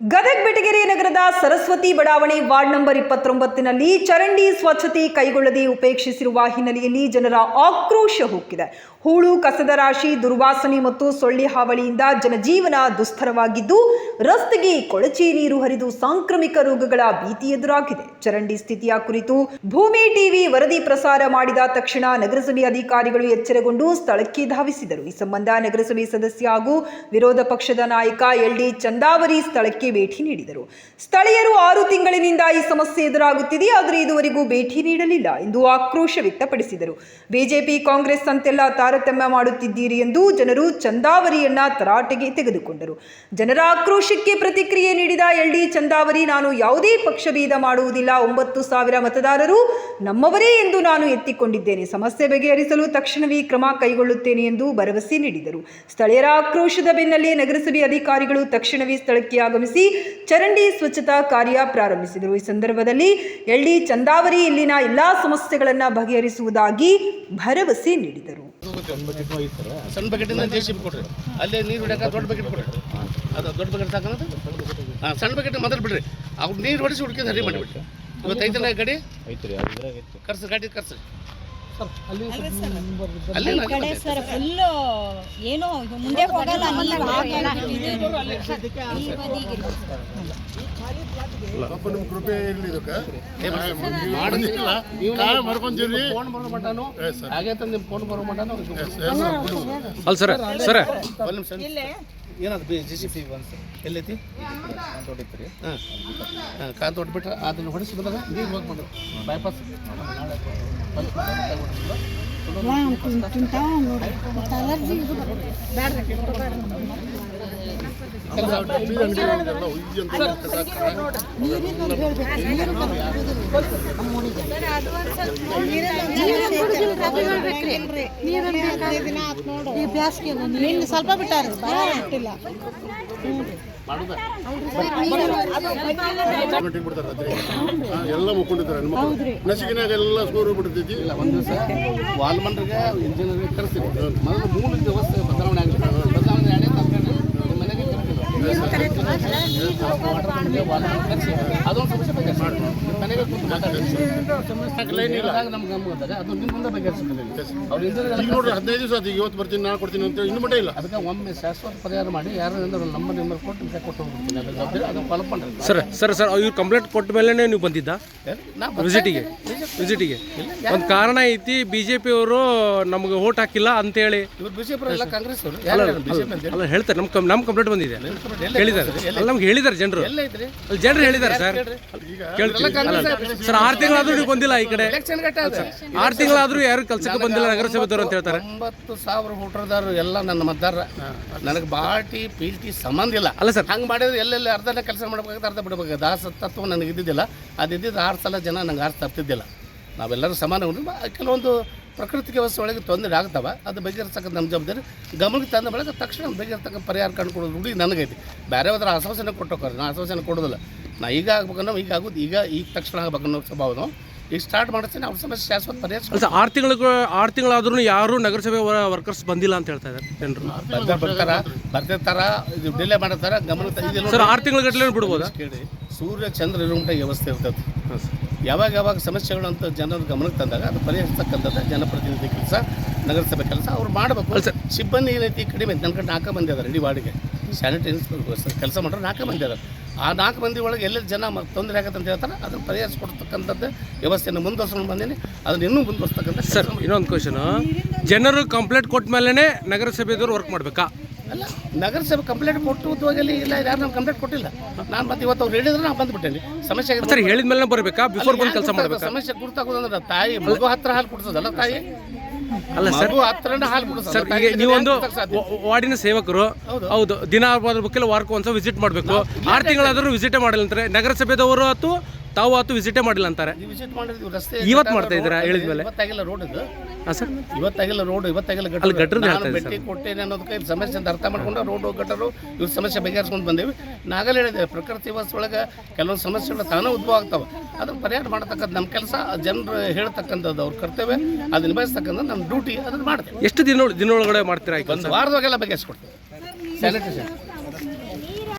ಗದಗ ಬೆಟಗೆರೆ ನಗರದ ಸರಸ್ವತಿ ಬಡಾವಣೆ ward number ಇಪ್ಪತ್ತೊಂಬತ್ತಿನಲ್ಲಿ ಚರಂಡಿ ಸ್ವಚ್ಛತೆ ಕೈಗೊಳ್ಳದೆ ಉಪೇಕ್ಷಿಸಿರುವ ಹಿನ್ನೆಲೆಯಲ್ಲಿ ಜನರ ಆಕ್ರೋಶ ಹೊಕ್ಕಿದೆ. ಹೂಳು, ಕಸದ ರಾಶಿ, ದುರ್ವಾಸನೆ ಮತ್ತು ಸೊಳ್ಳೆ ಹಾವಳಿಯಿಂದ ಜನಜೀವನ ದುಸ್ತರವಾಗಿದ್ದು, ರಸ್ತೆಗೆ ಕೊಳಚೆ ನೀರು ಹರಿದು ಸಾಂಕ್ರಾಮಿಕ ರೋಗಗಳ ಭೀತಿ ಎದುರಾಗಿದೆ. ಚರಂಡಿ ಸ್ಥಿತಿಯ ಕುರಿತು ಭೂಮಿ ಟಿವಿ ವರದಿ ಪ್ರಸಾರ ಮಾಡಿದ ತಕ್ಷಣ ನಗರಸಭೆ ಅಧಿಕಾರಿಗಳು ಎಚ್ಚರಗೊಂಡು ಸ್ಥಳಕ್ಕೆ ಧಾವಿಸಿದರು. ಈ ಸಂಬಂಧ ನಗರಸಭೆ ಸದಸ್ಯ ಹಾಗೂ ವಿರೋಧ ಪಕ್ಷದ ನಾಯಕ ಎಲ್ ಡಿ ಚಂದಾವರಿ ಸ್ಥಳಕ್ಕೆ ಭೇಟಿ ನೀಡಿದರು. ಸ್ಥಳೀಯರು ಆರು ತಿಂಗಳಿನಿಂದ ಈ ಸಮಸ್ಯೆ ಎದುರಾಗುತ್ತಿದೆ, ಆದರೆ ಇದುವರೆಗೂ ಭೇಟಿ ನೀಡಲಿಲ್ಲ ಎಂದು ಆಕ್ರೋಶ ವ್ಯಕ್ತಪಡಿಸಿದರು. ಬಿಜೆಪಿ, ಕಾಂಗ್ರೆಸ್ ಅಂತೆಲ್ಲ ತಾರತಮ್ಯ ಮಾಡುತ್ತಿದ್ದೀರಿ ಎಂದು ಜನರು ಚಂದಾವರಿಯನ್ನ ತರಾಟೆಗೆ ತೆಗೆದುಕೊಂಡರು. ಜನರ ಆಕ್ರೋಶಕ್ಕೆ ಪ್ರತಿಕ್ರಿಯೆ ನೀಡಿದ ಎಲ್ ಡಿ ಚಂದಾವರಿ, ನಾನು ಯಾವುದೇ ಪಕ್ಷಭೇದ ಮಾಡುವುದಿಲ್ಲ. ಒಂಬತ್ತು ಸಾವಿರ ಮತದಾರರು ನಮ್ಮವರೇ ಎಂದು ನಾನು ಎತ್ತಿಕೊಂಡಿದ್ದೇನೆ. ಸಮಸ್ಯೆ ಬಗೆಹರಿಸಲು ತಕ್ಷಣವೇ ಕ್ರಮ ಕೈಗೊಳ್ಳುತ್ತೇನೆ ಎಂದು ಭರವಸೆ ನೀಡಿದರು. ಸ್ಥಳೀಯರ ಆಕ್ರೋಶದ ಬೆನ್ನಲ್ಲೇ ನಗರಸಭೆ ಅಧಿಕಾರಿಗಳು ತಕ್ಷಣವೇ ಸ್ಥಳಕ್ಕೆ ಆಗಮಿಸಿ ಚರಂಡಿ ಸ್ವಚ್ಛತಾ ಕಾರ್ಯ ಪ್ರಾರಂಭಿಸಿದರು. ಈ ಸಂದರ್ಭದಲ್ಲಿ ಎಲ್ ಡಿ ಚಂದಾವರಿ ಇಲ್ಲಿನ ಎಲ್ಲಾ ಸಮಸ್ಯೆಗಳನ್ನು ಬಗೆಹರಿಸುವುದಾಗಿ ಭರವಸೆ ನೀಡಿದರು. ಸಣ್ಣ ಬಕೆಟಿಂದ ಜೆ ಸಿ ಬಿ ಕೊಡ್ರಿ ಅಲ್ಲೇ ನೀರು ಹೊಡ್ಯಾಕ ದೊಡ್ಡ ಬಕೆಟ್ ಕೊಡ್ರಿ ಅದು ದೊಡ್ಡ ಬಕೆಟ್ ಸಾಕನದು ಹಾಂ ಸಣ್ಣ ಬಕೆಟ್ ಮೊದಲು ಬಿಡ್ರಿ. ಅವ್ರು ನೀರು ಹೊಡಿಸಿ ಹುಡುಕಿ ರೆಡಿ ಮಾಡಿಬಿಟ್ರಿ. ಇವತ್ತು ಐತಲ್ಲ ಗಾಡಿ. ಕರ್ಸಿ ಗಾಡಿ ಕರ್ಸಿ. ಕಡೆ ಸರ್ ಫುಲ್ ಏನು ಮುಂದೆ ಹೋಗಲ್ಲ ನಿಮ್ಮ ಕೃಪೆ ಇರಲಿ ಹಾಗೆ ತಂದು ಫೋನ್ ಬರೋ ಸರ್ ಅಲ್ಲ ಸರ ಸರ. ಏನಾದ್ರು ಬಿ ಜಿ ಸಿ ಪಿ ಬಂತು. ಎಲ್ಲೈತಿ? ಹಾಂ. ಹಾಂ ಕಾಂತ ಹೊಡ್ಬಿಟ್ರೆ ಅದನ್ನು ಹೊಡಿಸಿ ಬಂದಾಗ ನೀರು ಹೋಗಿ ಮಾಡೋದು ಬೈಪಾಸ್ ನಾಳೆ ನಿನ್ನ ಸ್ವಲ್ಪ ಬಿಟ್ಟಾರ. ಭಾಳ ಬಿಟ್ಟಿಲ್ಲ ಎಲ್ಲ ಮುಕ್ಕೊಂಡಿದ್ದಾರೆ ಎಲ್ಲ ಸ್ಕೋರ್ ಬಿಡ್ತೈತಿ ಇಲ್ಲ ಒಂದು ದಿವಸ ವಾಲ್ಮನ್ರಿಗೆ ಇಂಜಿನಿಯರ್ಗೆ ಕರೆಸ್ತೀವಿ ಮೊದಲು ಮೂಲ ವ್ಯವಸ್ಥೆ ಬದಲಾವಣೆ ಆಗಲಿ ಬದಲಾವಣೆ ಆಗಿ ತಗೊಂಡು ನಿಮ್ಮ ಮನೆಗೆ ಕರೆಸ್ತೀವಿ ವಾಲ್ಮನ್ ಕರೆಸಿ ಅದೊಂದು ಸಮಸ್ಯೆ ಬಗೆಹರಿಸಿ ನಿಮ್ಮ ಮನೆಗೆ ಕೂತು ಮಾತಾಡಿ. ಲೈನ್ ಇಲ್ಲದಾಗ ನಮ್ಗೆ ಗಮನ ಬಂದಾಗ ಅದು ನಿಮ್ಮ ಮುಂದೆ ಬಗೆಹರಿಸಿಲ್ಲ ಅವ್ರು ಇಂಜಿನಿಯರ್ ಈಗ ನೋಡ್ರಿ ಹದಿನೈದು ದಿವಸ ಅದು ಇವತ್ತು ಬರ್ತೀನಿ ನಾಳೆ ಕೊಡ್ತೀನಿ ಅಂತ ಇನ್ನೂ ಮಟ್ಟ ಇಲ್ಲ. ಅದಕ್ಕೆ ಒಮ್ಮೆ ಶಾಶ್ವತ ಪರಿಹಾರ ಮಾಡಿ ಯಾರು ನಮ್ಮ ನಂಬರ್ ಕೊಟ್ಟು ನಿಮಗೆ ಕೊಟ್ಟು ಹೋಗ್ಬಿಡ್ತೀನಿ. ಅದು ಜವಾಬ್ದಾರಿ ಅದನ್ನು ಫಾಲೋ ಮಾಡ್ರಿ ಸರ್ ಸರ್ ಸರ್ ಇವ್ರು ಕಂಪ್ಲೇಂಟ್ ಕೊಟ್ಟ ಮೇಲೆ ನೀವು ಬಂದಿದ್ದ? ವಿಸಿಟಿಗೆ? ವಿಸಿಟಿಗೆ? ಒಂದು ಕಾರಣ ಐತಿ ಬಿ ಜೆ ಪಿಯವರು ನಮಗೆ ಓಟ್ ಹಾಕಿಲ್ಲ ಅಂತೇಳಿ ಇವ್ರು ಬಿಜೆಪಿ ಎಲ್ಲ ಕಾಂಗ್ರೆಸ್ ಅವರು. ಅಲ್ಲ ಹೇಳ್ತಾರೆ. ನಮ್ಮ ನಮ್ಮ ಕಂಪ್ಲೇಂಟ್ ಬಂದಿದೆ. ಹೇಳಿದ್ದಾರೆ ಅಲ್ಲ ನಮ್ಗೆ ಹೇಳಿದ್ದಾರೆ ಜನರು. ಅಲ್ಲಿ ಜನರು ಹೇಳಿದ್ದಾರೆ ಸರ್. ಕೇಳ್ತೀವಿ. ಸರ್ ಆರು ತಿಂಗಳಾದ್ರೂ ನೀವು ಬಂದಿಲ್ಲ ಈ ಕಡೆ. ಆರು ತಿಂಗಳಾದ್ರೂ ಯಾರು ಕೆಲಸಕ್ಕೆ ಬಂದಿಲ್ಲ ನಗರಸಭೆದವರು ಅಂತ ಹೇಳ್ತಾರೆ. ಒಂಬತ್ತು ಸಾವಿರ ಹುಟ್ರದಾರು ಎಲ್ಲ ನನ್ನ ಮತದಾರ ನನಗೆ ಬಾಟಿ ಪೀಲ್ಟಿ ಸಂಬಂಧ ಇಲ್ಲ. ಅಲ್ಲ ಸರ್. ಹಂಗೆ ಮಾಡಿದ್ರೆ ಎಲ್ಲೆಲ್ಲಿ ಅರ್ಧನೇ ಕೆಲಸ ಮಾಡ್ಬೇಕಾದ್ರೆ ಅರ್ಧ ಬಿಡ್ಬೇಕು ದಾಸ ತತ್ವ ನನಗೆ ಇದ್ದಿದ್ದಿಲ್ಲ ಅದು ಇದ್ದಿದ್ದು ಆರು ಸಲ ಜನ ನಂಗೆ ಆರು ತಪ್ತಿದ್ದಿಲ್ಲ ನಾವೆಲ್ಲರೂ ಸಮಾನ ಕೆಲವೊಂದು ಪ್ರಕೃತಿ ವ್ಯವಸ್ಥೆ ಒಳಗೆ ತೊಂದರೆ ಆಗ್ತವ ಅದು ಬಗೆಹರಿಸಕ್ಕೆ ನಮ್ಮ ಜವಾಬ್ದಾರಿ. ಗಮನಕ್ಕೆ ತಂದ ಬಳಿಕ ತಕ್ಷಣ ಬಗೆಹರ್ತಕ್ಕ ಪರಿಹಾರ ಕಂಡುಕೊಡೋದು ರೂಢಿ ನನಗೈತಿ. ಬೇರೆ ಹೋದ್ರೆ ಆಶ್ವಾಸನೆ ಕೊಟ್ಟೋಕ್ಕಾರ ನಾನು ಆಶ್ವಾಸನೆ ಕೊಡೋದಿಲ್ಲ. ನಾ ಈಗ ಆಗ್ಬೇಕನ್ನೋ ಈಗ ಆಗೋದು ಈಗ ಈಗ ತಕ್ಷಣ ಆಗ್ಬೇಕನ್ನೋ ಸ್ವಭಾವ ಈಗ ಸ್ಟಾರ್ಟ್ ಮಾಡ್ತೀನಿ ಅವ್ರ ಸಮಸ್ಯೆ ಶಾಶ್ವತ ಪರಿಹಾರ ಆರು ತಿಂಗಳು ಆರು ತಿಂಗಳಾದ್ರೂ ಯಾರು ನಗರಸಭೆ ವರ್ಕರ್ಸ್ ಬಂದಿಲ್ಲ ಅಂತ ಹೇಳ್ತಾ ಇದ್ದಾರೆ ಜನರು. ಬರ್ತಾರ ಬರ್ತಾರ? ಬರ್ತಿರ್ತಾರ? ಇದು ಡಿಲೇ ಮಾಡ್ತಾರ? ಗಮನ ಆರು ತಿಂಗಳ ಗಟ್ಟಲೆ ಬಿಡ್ಬೋದು? ಕೇಳಿ ಸೂರ್ಯ ಚಂದ್ರ ಇರುವಂಥ ವ್ಯವಸ್ಥೆ ಇರ್ತದೆ. ಯಾವಾಗ ಯಾವಾಗ ಸಮಸ್ಯೆಗಳು ಅಂತ ಜನರ ಗಮನಕ್ಕೆ ತಂದಾಗ ಅದು ಪರಿಹರಿಸ್ತಕ್ಕಂಥದ್ದು ಜನಪ್ರತಿನಿಧಿ ಕೆಲಸ ನಗರಸಭೆ ಕೆಲಸ ಅವ್ರು ಮಾಡಬೇಕು. ಸಿಬ್ಬಂದಿ ಏನೈತಿ ಕಡಿಮೆ ನನ್ನ ಕಡೆ ನಾಲ್ಕು ಮಂದಿ ಅದಾರೆ ಇಡೀ ವಾರ್ಡ್ಗೆ. ಸ್ಯಾನಿಟೈಸ್ ಕೆಲಸ ಮಾಡೋರು ನಾಲ್ಕು ಮಂದಿ ಅದಾರೆ ಆ ನಾಲ್ಕು ಮಂದಿ ಒಳಗೆ ಎಲ್ಲ ಜನ ತೊಂದರೆ ಆಗತ್ತೆ ಅಂತ ಹೇಳ್ತಾರೆ ಅದನ್ನು ಪರಿಹರಿಸ್ಕೊಡ್ತಕ್ಕಂಥದ್ದು ವ್ಯವಸ್ಥೆಯನ್ನು ಮುಂದುವರ್ಸ್ಕೊಂಡು ಬಂದೀನಿ. ಅದನ್ನು ಇನ್ನೂ ಮುಂದುವರ್ಸ್ತಕ್ಕಂಥ ಸರ್ ಇನ್ನೊಂದು ಕ್ವಶನು ಜನರು ಕಂಪ್ಲೇಂಟ್ ಕೊಟ್ಟ ಮೇಲೇ ನಗರಸಭೆದವ್ರು ವರ್ಕ್ ಮಾಡಬೇಕಾ? ಅಲ್ಲ ನಗರಸಭೆ ಕಂಪ್ಲೇಂಟ್ ಕೊಟ್ಟು ಹೋಗಲಿ ಇಲ್ಲ ಯಾರು ನಮ್ಗೆ ಕಂಪ್ಲೇಂಟ್ ಕೊಟ್ಟಿಲ್ಲ. ನಾನು ಮತ್ತೆ ಇವತ್ತು ಅವ್ರು ಹೇಳಿದ್ರೆ ನಾನು ಬಂದ್ಬಿಟ್ಟೇನೆ. ಸಮಸ್ಯೆ. ಸರ್ ಹೇಳಿದ ಮೇಲೆ ಬರಬೇಕಾ? ಬಿಫೋರ್ ಬಂದು ಕೆಲಸ ಮಾಡಬೇಕು? ಸಮಸ್ಯೆ ಗುರುತಾಗೋದಂದ್ರೆ ತಾಯಿ ಮಗು ಹತ್ರ ಹಾಲು ಕುಡಿಸೋದಲ್ಲ ತಾಯಿ? ಅಲ್ಲ ಸರ್ ಹತ್ರನೇ ಹಾಲು ಕುಡಿಸೋದು ಸರ್ ಹಾಗೆ ನೀವು ನೀವೊಂದು ವಾರ್ಡಿನ ಸೇವಕರು ಹೌದು. ದಿನ ಬುಕ್ಕೆಲ್ಲ ವಾರಕ್ಕೆ ಒಂದ್ಸಲ ವಿಸಿಟ್ ಮಾಡಬೇಕು ಆರು ತಿಂಗಳಾದರೂ ವಿಸಿಟೇ ಮಾಡಿಲ್ಲ ಅಂತಾರೆ. ನಗರಸಭೆದವರು ಅಥವಾ ತಾವು ಆತು ವಿಸಿಟೇ ಮಾಡಿಲ್ಲ ಅಂತಾರೆ. ನೀವು ವಿಸಿಟ್ ಮಾಡಿದ್ವಿ ರಸ್ತೆ ಇವತ್ತು ಮಾಡ್ತಾ ಇದ್ದೀರಾ? ಹೇಳಿದ್ಮೇಲೆ? ಗೊತ್ತಾಗಿಲ್ಲ ರೋಡ್ ಸರ್. ಇವತ್ತಾಗಿಲ್ಲ ರೋಡ್ ಇವತ್ತಾಗಿಲ್ಲ ಅಲ್ಲಿ ಇದ್ದೀನಿ ಭೇಟಿ ಕೊಟ್ಟೇನೆ ಅನ್ನೋದಕ್ಕೆ ಸಮಸ್ಯೆ ಅಂತ ಅರ್ಥ ಮಾಡ್ಕೊಂಡು ರೋಡ್ ಗಟ್ಟರು ಇವ್ರ ಸಮಸ್ಯೆ ಬಗೆಹರಿಸ್ಕೊಂಡು ಬಂದೇವಿ. ನಾಗಲ್ ಹೇಳಿದೆ ಪ್ರಕೃತಿ ಒಳಗೆ ಕೆಲವೊಂದು ಸಮಸ್ಯೆಗಳು ತಾನೇ ಉದ್ಭವ ಆಗ್ತಾವೆ. ಅದನ್ನು ಪರಿಹಾರ ಮಾಡತಕ್ಕಂಥ ನಮ್ಮ ಕೆಲಸ ಜನರು ಹೇಳ್ತಕ್ಕಂಥದ್ದು ಅವ್ರ ಕರ್ತವ್ಯ. ಅದನ್ನ ನಿಭಾಯಿಸ್ತಕ್ಕಂಥ ನಮ್ಮ ಡ್ಯೂಟಿ ಅದನ್ನು ಮಾಡ್ತೇವೆ. ಎಷ್ಟು ದಿನ ದಿನೊಳಗಡೆ ಮಾಡ್ತೀರಾ ಒಂದು ವಾರದಾಗೆಲ್ಲ ಬಗೆಹರಿಸ್ಕೊಡ್ತೇವೆ. ಸ್ಯಾನಿಟೈಸೇಷನ್